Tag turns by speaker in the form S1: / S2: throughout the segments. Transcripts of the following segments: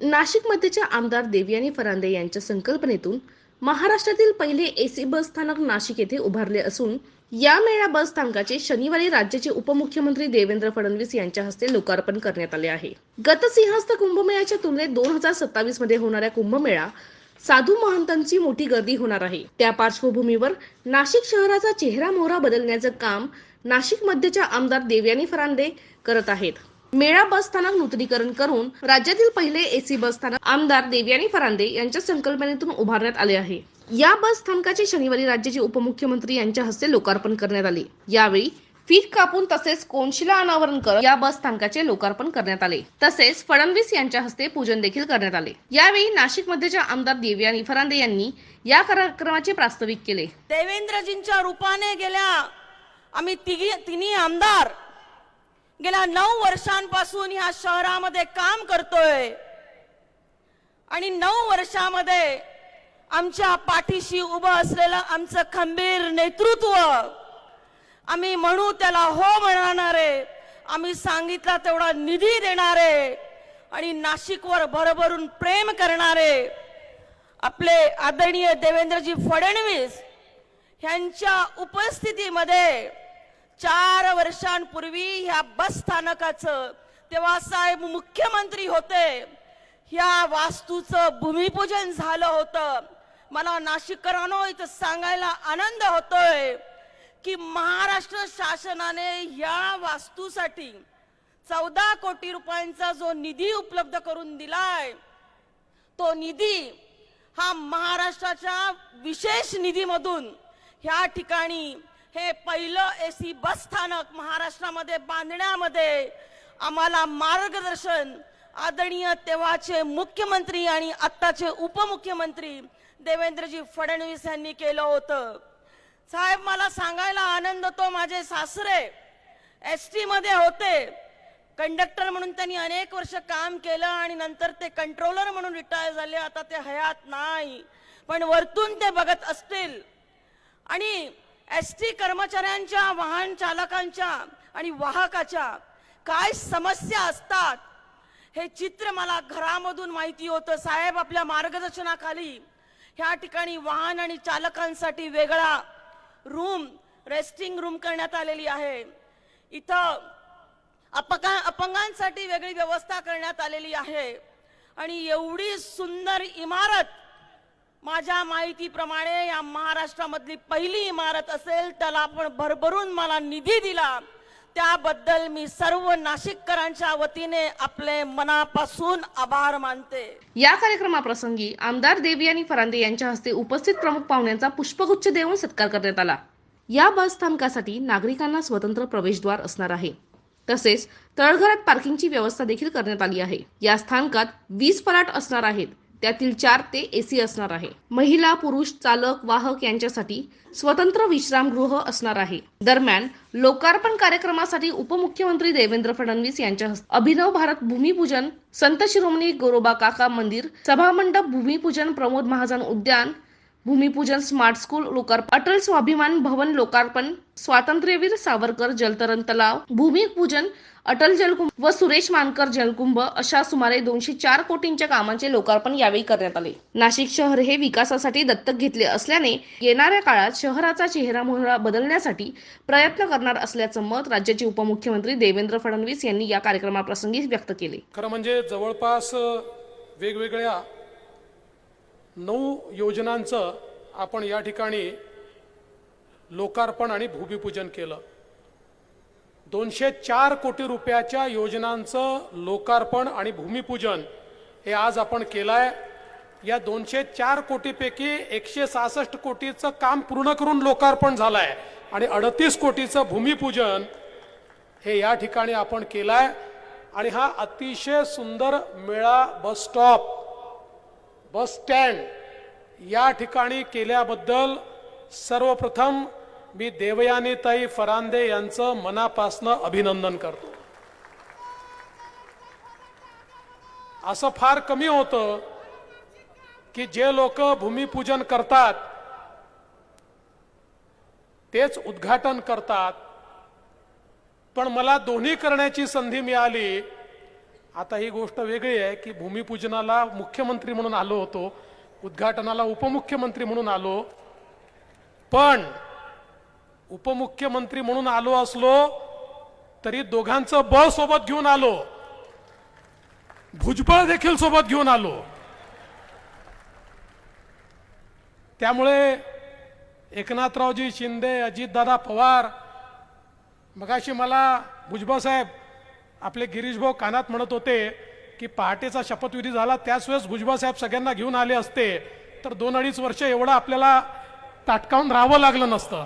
S1: नाशिक मध्येच्या आमदार देवयानी फरांदे यांच्या संकल्पनेतून महाराष्ट्रातील पहिले एसी बस स्थानक नाशिक येथे उभारले असून या मेळा बस स्थानकाचे शनिवारी राज्याचे उपमुख्यमंत्री देवेंद्र फडणवीस यांच्या हस्ते लोकार्पण करण्यात आले आहे. गत सिंहस्थ कुंभमेळ्याच्या तुलनेत दोन हजार सत्तावीसमध्ये होणाऱ्या कुंभमेळा साधू महंतांची मोठी गर्दी होणार आहे. त्या पार्श्वभूमीवर नाशिक शहराचा चेहरा मोहरा बदलण्याचं काम नाशिक मध्यच्या आमदार देवयानी फरांदे करत आहेत. मेळा बस स्थानक नूतनीकरण करून राज्यातील पहिले एसी बस स्थानक आमदार देवयानी फरांदे यांच्या संकल्पनेतून उभारण्यात आले आहे. या बस स्थानकाचे शनिवारी राज्याचे उपमुख्यमंत्री यांच्या हस्ते लोकार्पण करण्यात आले. यावेळी फीत कापून तसेच कोनशिला अनावरण करत या बस स्थानकाचे लोकार्पण करण्यात आले. तसेच फडणवीस यांच्या हस्ते पूजन देखील करण्यात आले. यावेळी नाशिक मध्येच्या आमदार देवयानी फरांदे यांनी या कार्यक्रमाचे प्रास्ताविक केले.
S2: देवेंद्रजींच्या रूपाने गेल्या आम्ही तिघी तिन्ही आमदार गेल्या नऊ वर्षांपासून ह्या शहरामध्ये काम करतोय. आणि नऊ वर्षामध्ये आमच्या पाठीशी उभं असलेलं आमचं खंबीर नेतृत्व आम्ही म्हणू त्याला हो म्हणणारे आम्ही सांगितला तेवढा निधी देणारे आणि नाशिकवर भरभरून प्रेम करणारे आपले आदरणीय देवेंद्रजी फडणवीस ह्यांच्या उपस्थितीमध्ये चार वर्षांपूर्वी ह्या बस स्थानकाचं तेव्हा साहेब मुख्यमंत्री होते. ह्या वास्तूचं भूमिपूजन झालं होतं. मला नाशिककरांनो इथं सांगायला आनंद होतोय की महाराष्ट्र शासनाने या वास्तूसाठी चौदा कोटी रुपयांचा जो निधी उपलब्ध करून दिलाय तो निधी हा महाराष्ट्राच्या विशेष निधीमधून ह्या ठिकाणी हे पहिलं एसी बस स्थानक महाराष्ट्रामध्ये बांधण्यामध्ये आम्हाला मार्गदर्शन आदरणीय तेव्हाचे मुख्यमंत्री आणि आत्ताचे उपमुख्यमंत्री देवेंद्रजी फडणवीस यांनी केलं होतं. साहेब मला सांगायला आनंद तो माझे सासरे एस टी मध्ये होते. कंडक्टर म्हणून त्यांनी अनेक वर्ष काम केलं आणि नंतर ते कंट्रोलर म्हणून रिटायर झाले. आता ते हयात नाही पण वरतून ते बघत असतील. आणि एस टी कर्मचाऱ्यांच्या वाहन चालकांच्या आणि वाहकाच्या काय समस्या असतात हे चित्र मला घरामधून माहिती होतं. साहेब आपल्या मार्गदर्शनाखाली ह्या ठिकाणी वाहन आणि चालकांसाठी वेगळा रूम रेस्टिंग रूम करण्यात आलेली आहे. इथं अपका अपंगांसाठी वेगळी व्यवस्था करण्यात आलेली आहे. आणि एवढी सुंदर इमारत माझ्या माहितीप्रमाणे या महाराष्ट्रामधली पहिली इमारत असेल त्याला आपण भरभरून मला निधी दिला. त्याबद्दल मी सर्व नाशिककरांच्या वतीने आपले मनापासून आभार मानते.
S1: या कार्यक्रमाप्रसंगी आमदार देवी आणि फरांदे यांच्या हस्ते उपस्थित प्रमुख पाहुण्यांचा पुष्पगुच्छ देऊन सत्कार करण्यात आला. या बस स्थानकासाठी नागरिकांना स्वतंत्र प्रवेशद्वार असणार आहे. तसेच तळघरात पार्किंगची व्यवस्था देखील करण्यात आली आहे. या स्थानकात वीस फलाट असणार आहेत. त्यातील चार ते एसी असणार आहे. महिला पुरुष चालक वाहक यांच्यासाठी स्वतंत्र विश्रामगृह असणार आहे. दरम्यान लोकार्पण कार्यक्रमासाठी उपमुख्यमंत्री देवेंद्र फडणवीस यांच्या हस्ते अभिनव भारत भूमिपूजन संत शिरोमणी गोरोबा काका मंदिर सभामंडप भूमिपूजन प्रमोद महाजन उद्यान भूमिपूजन स्मार्ट स्कूल लोकार्पण अटल स्वाभिमान भवन लोकार्पण स्वातंत्र्यवीर सावरकर जलतरण तलाव भूमिपूजन अटल जलकुंभ व सुरेश मानकर जलकुंभ अशा सुमारे दोनशे चार कोटींच्या कामांचे लोकार्पण यावेळी करण्यात आले. नाशिक शहर हे विकासासाठी दत्तक घेतले असल्याने येणाऱ्या काळात शहराचा चेहरा मोहरा बदलण्यासाठी प्रयत्न करणार असल्याचं मत राज्याचे उपमुख्यमंत्री देवेंद्र फडणवीस यांनी या कार्यक्रमाप्रसंगी व्यक्त केले.
S3: खरं म्हणजे जवळपास वेगवेगळ्या नऊ योजनांचं आपण या ठिकाणी लोकार्पण आणि भूमिपूजन केलं. दोनशे चार कोटी रुपयाच्या योजनांचं लोकार्पण आणि भूमिपूजन हे आज आपण केलं आहे या दोनशे चार कोटीपैकी एकशे सहासष्ट कोटीचं काम पूर्ण करून लोकार्पण झालं आहे आणि अडतीस कोटीचं भूमिपूजन हे या ठिकाणी आपण केलं आहे आणि हा अतिशय सुंदर मेळा बस स्टॉप बस स्टँड या ठिकाणी केल्याबद्दल सर्वप्रथम मी देवयानीताई फरांदे यांचं मनापासनं अभिनंदन करतो. असं फार कमी होतं की जे लोक भूमिपूजन करतात तेच उद्घाटन करतात पण मला दोन्ही करण्याची संधी मिळाली आता ही गोष्ट वेगळी आहे की भूमिपूजनाला मुख्यमंत्री म्हणून आलो होतो उद्घाटनाला उपमुख्यमंत्री म्हणून आलो पण उपमुख्यमंत्री म्हणून आलो असलो तरी दोघांचं बळ सोबत घेऊन आलो भुजबळ देखील सोबत घेऊन आलो. त्यामुळे एकनाथरावजी शिंदे अजितदादा पवार मगाशी मला भुजबळ साहेब आपले गिरीश भाऊ कानात म्हणत होते की पहाटेचा शपथविधी झाला त्याच वेळेस भुजबळ साहेब सगळ्यांना घेऊन आले असते. तर दोन अडीच वर्ष एवढं आपल्याला ताटकावून राहावं लागलं नसतं.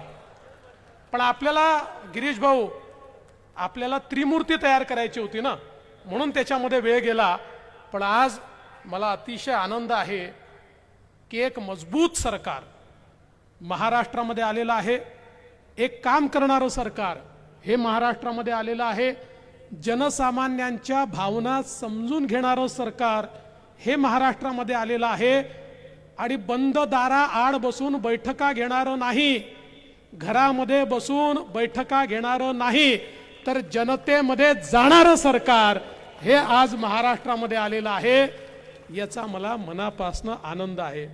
S3: पण आपल्याला गिरीश भाऊ आपल्याला त्रिमूर्ती तयार करायची होती ना म्हणून त्याच्यामध्ये वेळ गेला. पण आज मला अतिशय आनंद आहे की एक मजबूत सरकार महाराष्ट्रामध्ये आलेलं आहे. एक काम करणारं सरकार हे महाराष्ट्रामध्ये आलेलं आहे. जनसामान्यांच्या भावना समजून घेणारं सरकार हे महाराष्ट्रामध्ये आलेलं आहे. आणि बंद दारा आड बसून बैठका घेणारं नाही. घरामध्ये बसून बैठका घेणारं नाही. तर जनतेमध्ये जाणारं सरकार हे आज महाराष्ट्रामध्ये आलेलं आहे. याचा मला मनापासनं आनंद आहे.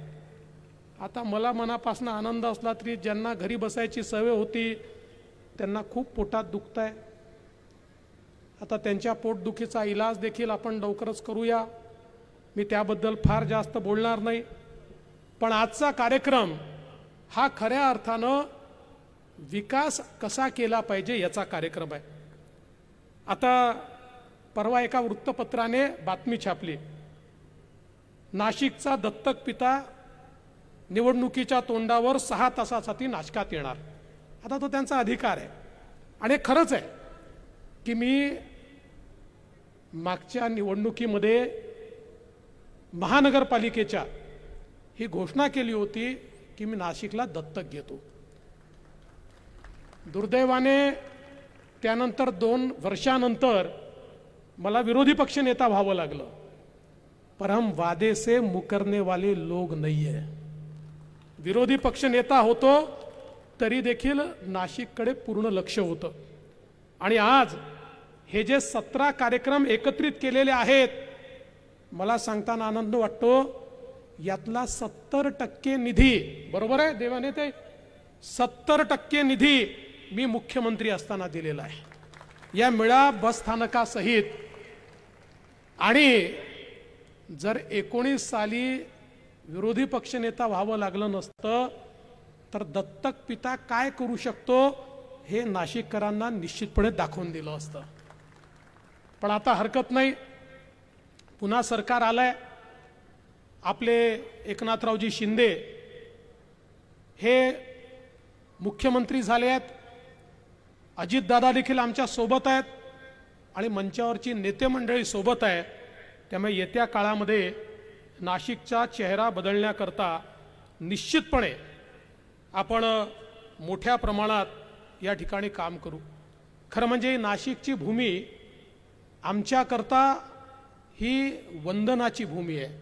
S3: आता मला मनापासून आनंद असला तरी ज्यांना घरी बसायची सवय होती त्यांना खूप पोटात दुखत आहे आता त्यांच्या पोटदुखीचा इलाज देखील आपण लवकरच करूया. मी त्याबद्दल फार जास्त बोलणार नाही. पण आजचा कार्यक्रम हा खऱ्या अर्थानं विकास कसा केला पाहिजे याचा कार्यक्रम आहे. आता परवा एका वृत्तपत्राने बातमी छापली. नाशिकचा दत्तक पिता निवडणुकीच्या तोंडावर सहा तासासाठी नाशकात येणार. आता तो त्यांचा अधिकार आहे. आणि खरंच आहे की मी मागच्या निवडणुकीमध्ये महानगरपालिकेच्या ही घोषणा केली होती की मी नाशिकला दत्तक घेतो. दुर्दैवाने त्यानंतर दोन वर्षानंतर मला विरोधी पक्ष नेता व्हावं लागलं. पर हम वादे से मुकरने वाले लोग नाही आहे विरोधी पक्ष नेता होतो तरी देखील नाशिककडे पूर्ण लक्ष होतं. आणि आज हे जे सतरा कार्यक्रम एकत्रित केलेले आहेत मला सांगताना आनंद वाटतो यातला सत्तर टक्के निधी बरोबर आहे देवाने ते? सत्तर टक्के निधी मी मुख्यमंत्री असताना दिलेला आहे. या मिळा बस स्थानकासहित. आणि जर एकोणीस साली विरोधी पक्षनेता व्हावं लागलं नसतं तर दत्तक पिता काय करू शकतो हे नाशिककरांना निश्चितपणे दाखवून दिलं असतं. पण आता हरकत नाही. पुन्हा सरकार आलंय. आपले एकनाथरावजी शिंदे हे मुख्यमंत्री झाले आहेत. अजितदादा देखील आमच्यासोबत आहेत आणि मंचावरची नेते मंडळी सोबत आहे. त्यामुळे येत्या काळामध्ये नाशिकचा चेहरा बदलण्याकरता निश्चितपणे आपण मोठ्या प्रमाणात या ठिकाणी काम करू. खरं म्हणजे नाशिकची भूमी आमच्याकरता ही वंदनाची भूमी आहे.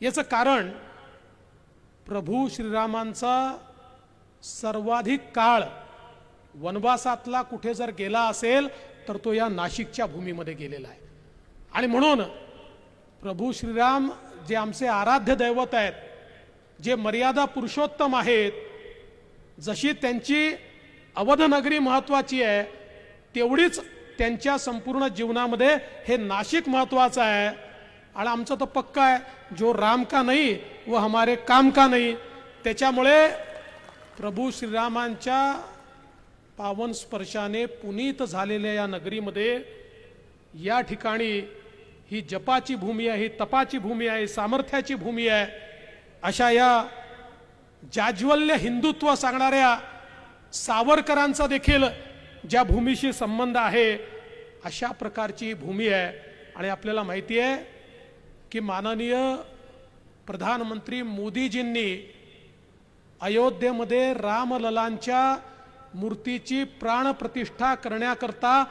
S3: याचं कारण प्रभू श्रीरामांचा सर्वाधिक काळ वनवासातला कुठे जर गेला असेल तर तो या नाशिकच्या भूमीमध्ये गेलेला आहे. आणि म्हणून प्रभू श्रीराम जे आमचे आराध्य दैवत आहेत जे मर्यादा पुरुषोत्तम आहेत जशी त्यांची अवधनगरी महत्त्वाची आहे तेवढीच त्यांच्या संपूर्ण जीवनामध्ये हे नाशिक महत्वाचं आहे. आणि आमचं तर पक्का आहे जो राम का नाही व हमारे काम का नाही त्याच्यामुळे प्रभू श्रीरामांच्या पावन स्पर्शाने पुनीत झालेल्या या नगरीमध्ये या ठिकाणी ही जपाची भूमी आहे ही तपाची भूमी आहे सामर्थ्याची भूमी आहे अशा या जाज्वल्य हिंदुत्व सांगणाऱ्या सावरकरांचा देखील ज्या भूमीशी संबंध आहे अशा प्रकारची भूमी आहे. आणि आपल्याला माहिती आहे की माननीय प्रधानमंत्री मोदीजींनी अयोध्येमध्ये रामललांच्या मूर्तीची प्राणप्रतिष्ठा करण्याकरता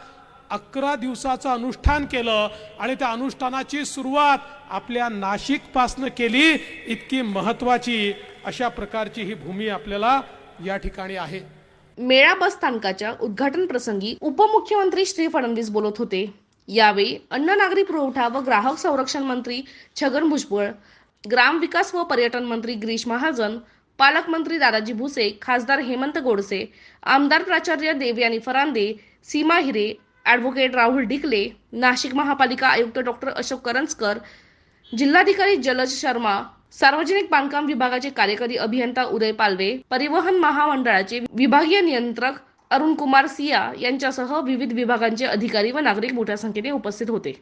S3: अकरा दिवसाचं अनुष्ठान केलं आणि त्या अनुष्ठानाची सुरुवात आपल्या नाशिकपासनं केली इतकी महत्वाची अशा प्रकारची ही भूमी आपल्याला या ठिकाणी आहे.
S1: मेळा बस स्थानकाच्या उद्घाटन प्रसंगी उपमुख्यमंत्री श्री फडणवीस बोलत होते. यावेळी अन्न नागरी पुरवठा व ग्राहक संरक्षण मंत्री छगन भुजबळ ग्रामविकास व पर्यटन मंत्री गिरीश महाजन पालकमंत्री दादाजी भुसे खासदार हेमंत गोडसे आमदार प्राचार्य देवयानी फरांदे सीमा हिरे ॲडव्होकेट राहुल डिकले नाशिक महापालिका आयुक्त डॉक्टर अशोक करंजकर जिल्हाधिकारी जलज शर्मा सार्वजनिक बांधकाम विभागाचे कार्यकारी अभियंता उदय पालवे परिवहन महामंडळाचे विभागीय नियंत्रक अरुण कुमार सिया यांच्यासह विविध विभागांचे अधिकारी व नागरिक मोठ्या संख्येने उपस्थित होते.